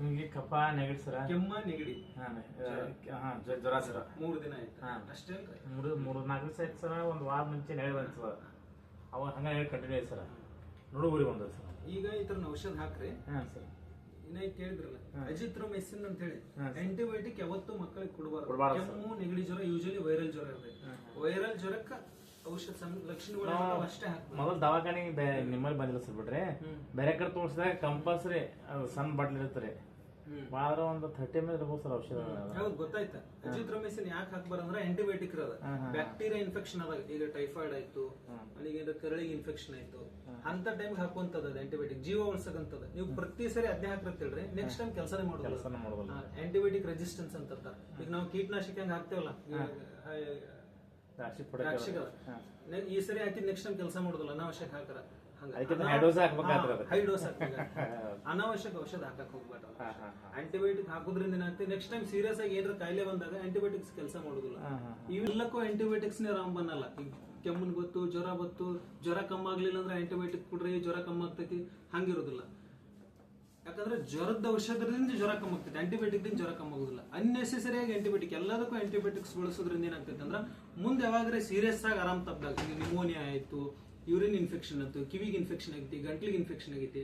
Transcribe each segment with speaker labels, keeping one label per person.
Speaker 1: ನಿಮ್ಗೆ ಕಫ ನೆಗಡಿ ಸರ?
Speaker 2: ಕೆಮ್ಮ ನೆಗಡಿ.
Speaker 1: ಹಾಂ ಹಾ ಜ್ವ- ಜ್ವರ ಸರ.
Speaker 2: ಮೂರು ದಿನ ಆಯ್ತು. ಅಷ್ಟೇ
Speaker 1: ಮೂರು ಮೂರು ನಾಲ್ಕು ದಿವಸ ಆಯ್ತು ಸರ ಒಂದು ವಾರ ಮುಂಚೆ ನೆಗಡಿ ಬಂತು ಸರ್. ಅವ ಹಂಗ ನೆಗಡಿ ಕಂಟಿನ್ಯೂ ಆಯ್ತು ಸರ್. ನೋಡುವರಿ ಬಂದದ ಸರ್.
Speaker 2: ಈಗ ಈ ತರ ಔಷಧ ಹಾಕ್ರಿ.
Speaker 1: ಹಾಂ ಸರ್.
Speaker 2: ಇನ್ನ ಈಗ ಕೇಳಿದ್ರಲ್ಲ
Speaker 1: ಹಾ.
Speaker 2: ಅಜಿತ್ರೋಮೆಸಿನ್ ಅಂತ ಹೇಳಿ. ಆಂಟಿಬಯೋಟಿಕ್ ಯಾವತ್ತೂ ಮಕ್ಕಳಿಗೆ ಕೊಡಬಾರ್ದು.
Speaker 1: ಕೊಡ್ಬಾರ್ದು
Speaker 2: ಕೆಮ್ಮು ನೆಗಡಿ ಜ್ವರ ಯೂಶಲಿ ವೈರಲ್ ಜ್ವರ ಇರ್ತೈತಿ. ವೈರಲ್ ಜ್ವರಕ್ಕ ಔಷಧ ಲಕ್ಷಣಗಳು ಅಷ್ಟೇ ಹಾಕ್ಬೇಕು
Speaker 1: ಮೊದಲು ದವಾಖಾನೆಗೆ ಬೇ ನಿಮ್ಮಲ್ಲಿ ಬಂದಿಲ್ಲ ಸರ್ ಬಿಡ್ರಿ. ಬೇರೆ ಕಡೆ ತೋರಿಸಿದಾಗ ಕಂಪಲ್ಸರಿ ಅದು ಸಣ್ಣ ಬಾಟ್ಲಿ
Speaker 2: ಇರುತ್ತೆ
Speaker 1: ಬಾಳ ಒಂದು ಥರ್ಟಿ ಮೇಲೆ ಇರ್ಬೋದು ಸರ್ ಔಷಧ
Speaker 2: ಹೌದು ಗೊತ್ತಾಯ್ತ. ಅಜಿತ್ರೋಮೆಸಿನ್ ಯಾಕೆ ಹಾಕ್ಬಾರ ಅಂದ್ರೆ ಆಂಟಿಬಯೋಟಿಕ್ ಅದ. ಬ್ಯಾಕ್ಟೀರಿಯಾ ಇನ್ಫೆಕ್ಷನ್ ಅದ. ಈಗ ಟೈಫಾಯ್ಡ್ ಆಯ್ತು ಅಲ್ಲಿಗೆ ಕರಳಿಗೆ ಇನ್ಫೆಕ್ಷನ್ ಆಯ್ತು. ಅಂತ ಟೈಮ್ ಹಾಕುವಂತದ ಆಂಟಿಬಯೋಟಿಕ್ ಜೀವ ಉಳ್ಸಕಂತದ ನೀವು ಪ್ರತಿ ಸರಿ ಅದ್ನೇ ಹಾಕ್ತಿಲ್ರಿ ನೆಕ್ಸ್ಟ್ ಟೈಮ್ ಕೆಲಸನೇ
Speaker 1: ಮಾಡೋದು.
Speaker 2: ಆಂಟಿಬಯೋಟಿಕ್ ರೆಸಿಸ್ಟೆನ್ಸ್ ಅಂತ. ಈಗ ನಾವು ಕೀಟನಾಶಕ ಹೆಂಗ್ ಹಾಕ್ತೇವಲ್ಲ
Speaker 1: ದ್ರಾಕ್ಷಿ
Speaker 2: ನೆ- ಈ ಸರಿ ಹಾಕಿದ್ ನೆಕ್ಸ್ಟ್ ಟೈಮ್ ಕೆಲಸ ಮಾಡೋದಿಲ್ಲ ಅನಾವಶ್ಯಕ ಹಾಕರ. ಅನಾವಶ್ಯಕ ಔಷಧ ಹಾಕಕ್ ಹೋಗ್ಬೇಡ. ಆಂಟಿಬಯೋಟಿಕ್ ಹಾಕೋದ್ರಿಂದ ಏನಾಗ್ತದೆ ನೆಕ್ಸ್ಟ್ ಟೈಮ್ ಸೀರಿಯಸ್ ಆಗಿ ಏನಾರ ಕಾಯಿಲೆ ಬಂದಾಗ ಆಂಟಿಬಯೋಟಿಕ್ಸ್ ಕೆಲಸ ಮಾಡೋದಿಲ್ಲ. ಇವೆಲ್ಲಕ್ಕೂ ಆಂಟಿಬಯೋಟಿಕ್ಸ್ ರಾಮ್ ಬನ್ನಲ್ಲ. ಈಗ ಕೆಮ್ಮನ್ ಗೊತ್ತು ಜ್ವರ ಬತ್ತು ಜ್ವರ ಕಮ್ಮಿ ಆಗ್ಲಿಲ್ಲ ಅಂದ್ರೆ ಆಂಟಿಬಯೋಟಿಕ್ ಕೊಡ್ರಿ ಜ್ವರ ಕಮ್ಮಿ ಆಗ್ತೈತಿ ಹಂಗಿರೋದಿಲ್ಲ. ಯಾಕಂದ್ರೆ ಜ್ವರದ ಔಷಧದಿಂದ ಜ್ವರ ಕಮ್ಮಿ ಆಗ್ತದೆ ಆಂಟಿಬಯೋಟಿಕ್ ದಿಂದ ಜ್ವರ ಕಮ್ಮಿ ಆಗುದಿಲ್ಲ. ಅನ್ನೆಸೆಸರಿ ಆಗಿ ಆಂಟಿಬಯೋಟಿಕ್ ಎಲ್ಲದಕ್ಕೂ ಆಂಟಿಬಯೋಟಿಕ್ಸ್ ಬಳಸೋದ್ರಿಂದ ಏನಾಗ್ತೈತೆ ಅಂದ್ರೆ, ಮುಂದೆ ಯಾವಾಗ್ರೆ ಸೀರಿಯಸ್ ಆಗಿ ಆರಾಮ್ ತಪ್ಪದಾಗ ನ್ಯೂಮೋನಿಯಾ ಆಯ್ತು ಯೂರಿನ್ ಇನ್ಫೆಕ್ಷನ್ ಆಯ್ತು, ಕಿವಿಗೆ ಇನ್ಫೆಕ್ಷನ್ ಆಗೈತಿ, ಗಂಟ್ಲಿಗೆ ಇನ್ಫೆಕ್ಷನ್ ಆಗೈತಿ,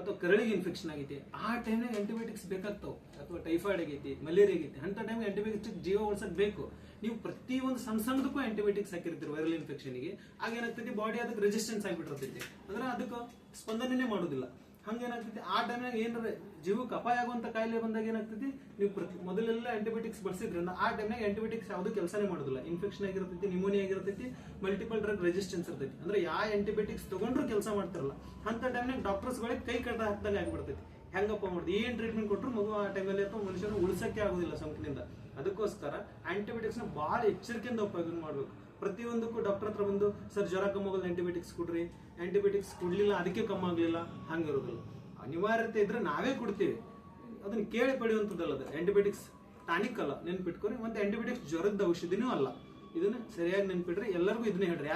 Speaker 2: ಅಥವಾ ಕರಳಿಗೆ ಇನ್ಫೆಕ್ಷನ್ ಆಗೈತಿ, ಆ ಟೈಮ್ನಾಗ ಆಂಟಿಬಯೋಟಿಕ್ಸ್ ಬೇಕಾಗ್ತಾವ. ಅಥವಾ ಟೈಫಾಯ್ಡ್ ಆಗೈತಿ ಮಲೇರಿಯಾ ಆಗೈತಿ ಅಂತ ಟೈಮ್ಗೆ ಆಂಟಿಬಯೋಟಿಕ್ ಜೀವ ಉಳ್ಸಕ್ ಬೇಕು. ನೀವು ಪ್ರತಿ ಒಂದು ಸಣ್ಣ ಸಣ್ಣದಕ್ಕೂ ಆಂಟಿಬಯೋಟಿಕ್ಸ್ ಹಾಕಿರ್ತೀರಿ ವೈರಲ್ ಇನ್ಫೆಕ್ಷನ್ಗೆ ಆಗ ಏನಾಗ್ತೈತಿ ಬಾಡಿ ಅದಕ್ಕೆ ರೆಸಿಸ್ಟೆನ್ಸ್ ಆಗಿಬಿಟ್ಟಿರ್ತೈತಿ. ಅಂದ್ರೆ ಅದಕ್ಕೆ ಸ್ಪಂದನೆ ಮಾಡೋದಿಲ್ಲ. ಹಂಗೇನಾಗ್ತೈತಿ? ಆ ಟೈಮ್ನಾಗ ಏನಾರ ಜೀವಕ್ಕೆ ಅಪಾಯ ಆಗುವಂಥ ಕಾಯಿಲೆ ಬಂದಾಗ ಏನಾಗ್ತೈತಿ? ನೀವು ಪ್ರತಿ ಮೊದಲೆಲ್ಲ ಆಂಟಿಬಯೋಟಿಕ್ಸ್ ಬಳಸಿದ್ರಿಂದ ಆ ಟೈಮ್ನಾಗ ಆಂಟಿಬಯೋಟಿಕ್ಸ್ ಯಾವುದು ಕೆಲಸನೇ ಮಾಡೋದಿಲ್ಲ. ಇನ್ಫೆಕ್ಷನ್ ಆಗಿರ್ತೈತಿ ನಿಮೋನಿಯಾ ಆಗಿರ್ತೈತಿ ಮಲ್ಟಿಪಲ್ ಡ್ರಗ್ ರೆಸಿಸ್ಟೆನ್ಸ್ ಇರ್ತೈತಿ. ಅಂದ್ರೆ ಯಾವ ಆಂಟಿಬಯೋಟಿಕ್ಸ್ ತಗೊಂಡ್ರು ಕೆಲಸ ಮಾಡ್ತಿರಲ್ಲ ಅಂತ ಟೈಮ್ನಾಗ ಡಾಕ್ಟರ್ಸ್ಗಳಿಗೆ ಕೈ ಕಡ್ದ ಹಾಕ್ದಾಗ ಆಗಿಬಿಡ್ತೈತಿ. ಹೆಂಗಪ್ಪ ಮಾಡುದು? ಏನು ಟ್ರೀಟ್ಮೆಂಟ್ ಕೊಟ್ಟರು ಮಗು ಆ ಟೈಮಲ್ಲಿ ಅಥವಾ ಮನುಷ್ಯನ ಉಳಿಸೋಕ್ಕೆ ಆಗೋದಿಲ್ಲ ಸೋಂಕಿನಿಂದ. ಅದಕ್ಕೋಸ್ಕರ ಆಂಟಿಬಯೋಟಿಕ್ಸ್ನ ಬಹಳ ಎಚ್ಚರಿಕೆಯಿಂದ ಉಪಯೋಗ ಮಾಡ್ಬೇಕು. ಪ್ರತಿಯೊಂದಕ್ಕೂ ಡಾಕ್ಟರ್ ಹತ್ರ ಬಂದು, ಸರ್, ಜ್ವರ ಕಮ್ಮಿ ಆಗೋದು ಆಂಟಿಬಯೋಟಿಕ್ಸ್ ಕೊಡ್ರಿ. ಆಂಟಿಬಯೋಟಿಕ್ಸ್ ಕೊಡಲಿಲ್ಲ, ಅದಕ್ಕೆ ಕಮ್ಮಿ ಆಗಲಿಲ್ಲ ಹಂಗಿರೋದಿಲ್ಲ ಅನಿವಾರ್ಯತೆ ಇದ್ರೆ ನಾವೇ ಕೊಡ್ತೀವಿ. ಅದನ್ನ ಕೇಳಿ ಪಡೆಯುವಂಥದ್ದಲ್ಲ ಅದು. ಆಂಟಿಬಯೋಟಿಕ್ಸ್ ಟಾನಿಕ್ ಅಲ್ಲ ನೆನ್ಪಿಟ್ಕೊರಿ ಮತ್ತು ಆಂಟಿಬಯೋಟಿಕ್ಸ್ ಜ್ವರದ ಔಷಧಿನೂ ಅಲ್ಲ. ಇದನ್ನ ಸರಿಯಾಗಿ ನೆನ್ಪಿಟ್ರಿ ಎಲ್ಲರಿಗೂ ಇದನ್ನೇ ಹೇಳ್ರಿ.